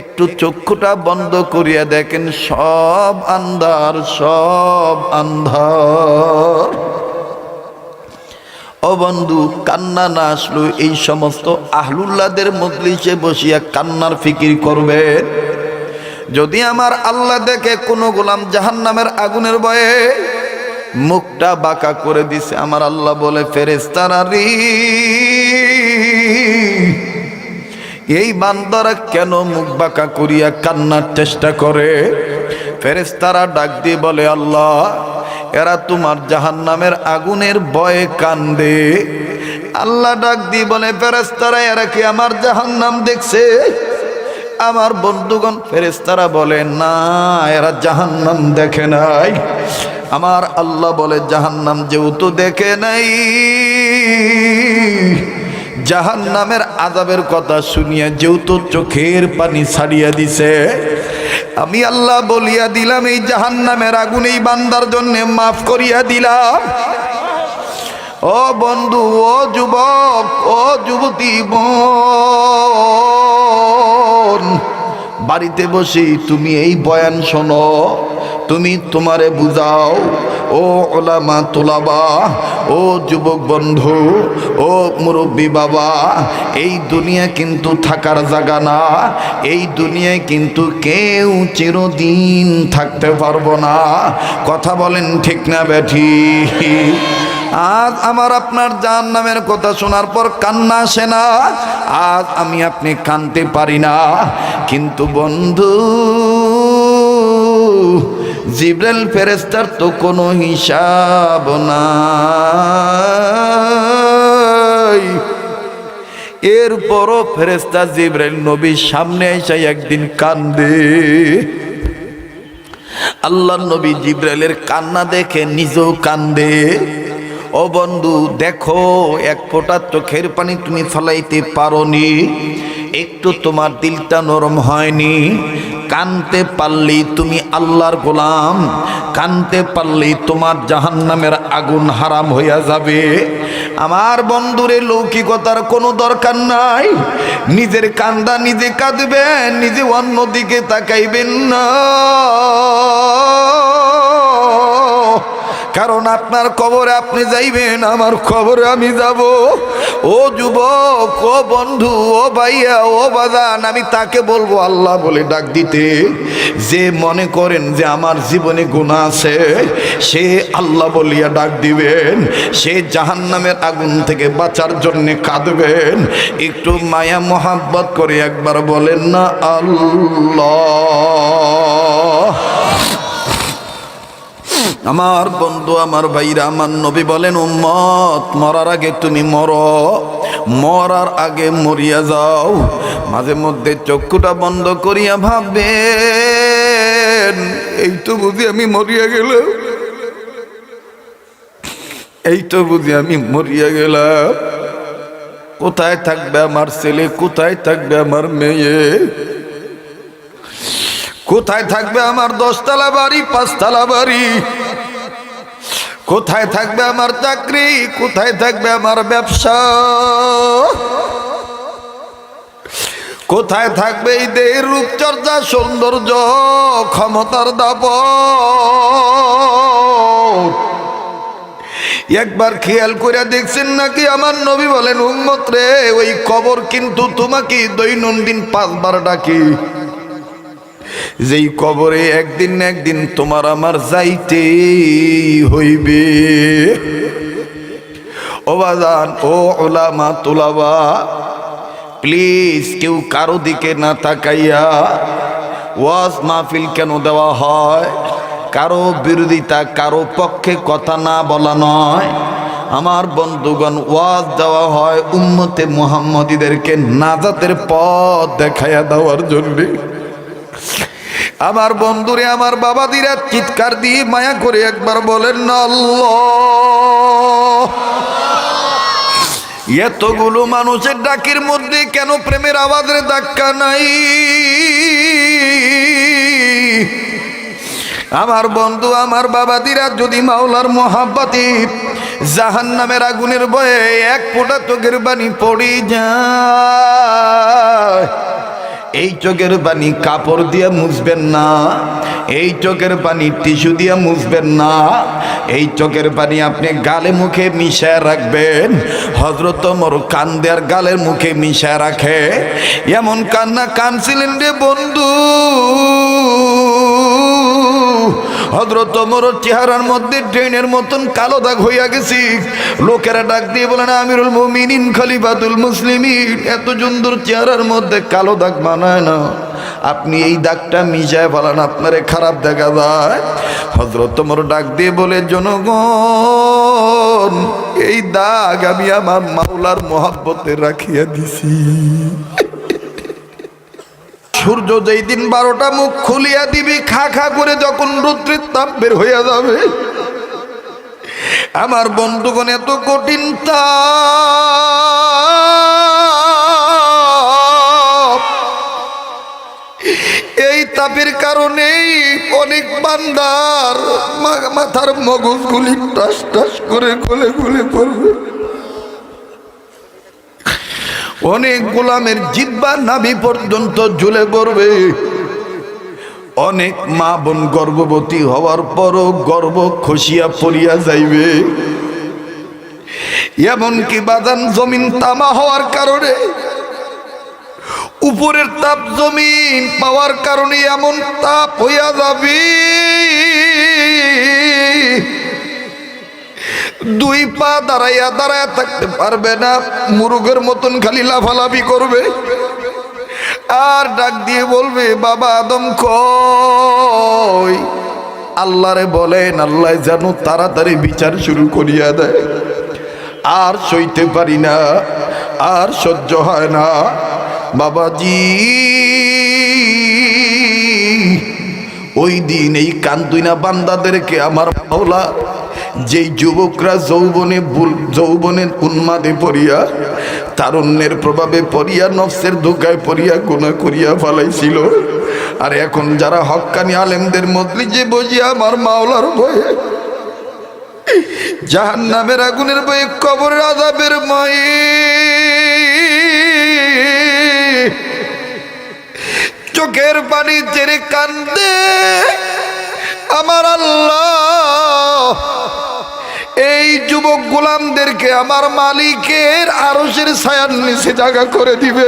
একটু চক্ষুটা বন্ধ করিয়া দেখেন, সব আন্ধার সব আন্ধার। ও বন্ধু, কান্না না আসলো, এই সমস্ত আহলুল্লাদের মজলিসে বসিয়া কান্নার ফিকির করবে। যদি আমার আল্লাহ দেখে কোনো গোলাম জাহান নামের আগুনের বয়ে মুখটা বাঁকা করে দিছে, আমার আল্লাহ বলে ফেরেস্তারা এই বান্দারা কেন মুখ বাঁকা করিয়া কান্নার চেষ্টা করে? ফেরেস্তারা ডাক দিয়ে বলে, আল্লাহ, এরা তোমার জাহান নামের আগুনের বয়ে কান্দে। আল্লাহ ডাক দিয়ে বলে ফেরেস্তারা এরা কি আমার জাহান নাম দেখছে? আমার বন্ধুগণ ফেরেস্তারা বলে, না, এরা জাহান্নাম দেখে নাই। আমার আল্লাহ বলে, জাহান্নাম যেহেতু দেখে নাই জাহান নামের আজাবের কথা শুনিয়া যেহেতু চোখের পানি ছাড়িয়া দিছে, আমি আল্লাহ বলিয়া দিলাম, এই জাহান নামের আগুন এই বান্দার জন্য মাফ করিয়া দিলাম। ও বন্ধু, ও যুবক, ও যুবতী বোন, বাড়িতে বসে তুমি এই বয়ান শোনো, তুমি তোমারে বুঝাও ও ওলামা তোলাবা, ও যুবক বন্ধু, ও মুরব্বী বাবা, এই দুনিয়া কিন্তু থাকার জায়গা না, এই দুনিয়ায় কিন্তু কেউ চিরদিন থাকতে পারব না। কথা বলেন ঠিক না ব্যাঠি আজ আমার আপনার জান নামের কথা শোনার পর কান্না আসে না, আজ আমি আপনি কানতে পারি না। কিন্তু বন্ধু জিব্রাইল ফেরেস্তার তো কোনো হিসাব নাই। এরপরও ফেরেস্তা জিব্রাইল নবীর সামনে এসে একদিন কান্দে। আল্লাহ নবী জিব্রাইলের কান্না দেখে নিজেও কান্দে। ও বন্ধু, দেখো, এক ফোঁটা চোখের পানি তুমি ফলাইতে পারোনি। একটু তোমার দিলটা নরম হয়নি। কানতে পারলেই তুমি আল্লাহর গোলাম। কানতে পারলেই তোমার জাহান্নামের আগুন হারাম হইয়া যাবে। আমার বন্ধুরে লৌকিকতার কোনো দরকার নাই। নিজের কান্দা নিজে কাঁদবেন, নিজে অন্যদিকে তাকাইবেন না। কারণ আপনার কবরে আপনি যাইবেন, আমার কবরে আমি যাব। ও যুবক, ও বন্ধু, ও ভাইয়া, ও বাদান আমি তাকে বলব, আল্লাহ বলে ডাক দিতে। যে মনে করেন যে আমার জীবনে গুণা আছে, সে আল্লাহ বলিয়া ডাক দিবেন। সে জাহান নামের আগুন থেকে বাঁচার জন্য কাঁদবেন। একটু মায়া মোহাব্বত করে একবার বলেন না, আল্লাহ। আমার বন্ধু, আমার ভাইরা, আমার নবী বলেন, উম্মত, মরার আগে তুমি মর। মরার আগে মরিয়া যাও। মাঝে মধ্যে চক্ষুটা বন্ধ করিয়া ভাববেন, এই তো বুঝি আমি মরিয়া গেলাম। এই তো বুঝি আমি মরিয়া গেলাম। কোথায় থাকবে আমার ছেলে? কোথায় থাকবে আমার মেয়ে? কোথায় থাকবে আমার দশতলা বাড়ি, পাঁচতলা বাড়ি? কোথায় থাকবে আমার চাকরি? কোথায় থাকবে আমার ব্যবসা? কোথায় থাকবে এই দেহের রূপচর্চা, সৌন্দর্য, ক্ষমতার দাপ একবার খেয়াল করে দেখছেন নাকি আমার নবী বলেন, উম্মত রে, ওই কবর কিন্তু তোমাকে দৈনন্দিন পাঁচবার ডাকি। যেই কবরে একদিন একদিন তোমার আমার যাইতে হইবে। ও বাজান, ও ওলামা তোলাবা প্লিজ কেউ কারও দিকে না তাকাইয়া ওয়াজ মাহফিল কেন দেওয়া হয়? কারও বিরোধিতা, কারও পক্ষে কথা না বলা নয়। আমার বন্ধুগণ, ওয়াজ দেওয়া হয় উম্মতে মোহাম্মদীদেরকে নাজাতের পথ দেখাইয়া দেওয়ার জন্যে। আমার বন্ধুরে, আমার বাবা দিরা চিৎকার দিয়ে মায়া করে একবার বলেন এতগুলো মানুষের ডাকের মধ্যে কেন প্রেমের আওয়াজের ধাক্কা নাই? আমার বন্ধু, আমার বাবা দিরা যদি মাওলার মহাব্বাতি জাহান নামের আগুনের বয়ে এক ফোঁটা চোখের বাণী পড়ি যায় এই চোখের পানি কাপড় দিয়ে মুছবেন না। এই চোখের পানি টিস্যু দিয়ে মুছবেন না। এই চোখের পানি আপনি গালে মুখে মিশায় রাখবেন। হজরত মোর দেয়ার গালের মুখে মিশায় রাখে। এমন কান্না কানছিলেন রে বন্ধু। হজরত মোর চেহারার মধ্যে ট্রেনের মতন কালো দাগ হইয়া গেছি। লোকেরা ডাক দিয়ে বলেন আমিরুল মুমিনিন, খলিফাতুল মুসলিমিন। এত সুন্দর চেহারার মধ্যে কালো দাগ মানায় না। আপনি এই দাগটা মিজায় ফেলান, আপনারে খারাপ দেখা যায়। হজরত মোর ডাক দিয়ে বলে, জনগণ, এই দাগ আমি আমার মাওলার মহাব্বতে রাখিয়া দিছি। সূর্য যেই দিন বারোটা মুখ খুলিয়া দিবি, খা খা করে যখন রুদ্রের তাপ বের হইয়া যাবে। আমার বন্ধুগণ, এত কঠিন তাপ। এই তাপের কারণেই অনেক বান্দার মাথার মগজগুলি টাস টাস করে গলে গলে পড়বে। অনেক গোলামের জিব্বা নাভি পর্যন্ত ঝুলে পড়বে। অনেক মা বোন গর্ভবতী হওয়ার পরও গর্ভ খসিয়া পড়িয়া যাইবে। এমনকি বাদান জমিন তামা হওয়ার কারণে, উপরের তাপ জমিন পাওয়ার কারণে এমন তাপ হইয়া যাবে। দুই পা দাঁড়াইয়া দাঁড়াইয়া থাকতে পারবে না। মুরুগের মতন খালি লাফালাফি করবে। আর ডাক দিয়ে বলবে, বাবা আদম কই? আল্লাহরে বলেন, আল্লাহ যেন তাড়াতাড়ি বিচার শুরু করিয়া দেয়। আর সইতে পারি না, আর সহ্য হয় না। বাবাজি, ওই দিন এই কান্তুইনা বান্দাদেরকে আমার মাওলা যেই যুবকরা যৌবনে বুল- যৌবনের উন্মাদে পড়িয়া, তারুণ্যের প্রভাবে পড়িয়া, নফসের ধোকায় পড়িয়া গুণা করিয়া ফালাইছিল। আর এখন যারা হক্কানি আলেমদের মধ্যে যে বজিয়া আমার মাওলার ভয়ে জাহান নামের আগুনের বয়ে কবরের আজাবের মায়ে চোখের পানি চেরে কান্দে আমার আল্লাহ। এই যুবক গোলামদেরকে আমার মালিকের আরসের ছায়ার নিচে জায়গা করে দিবে।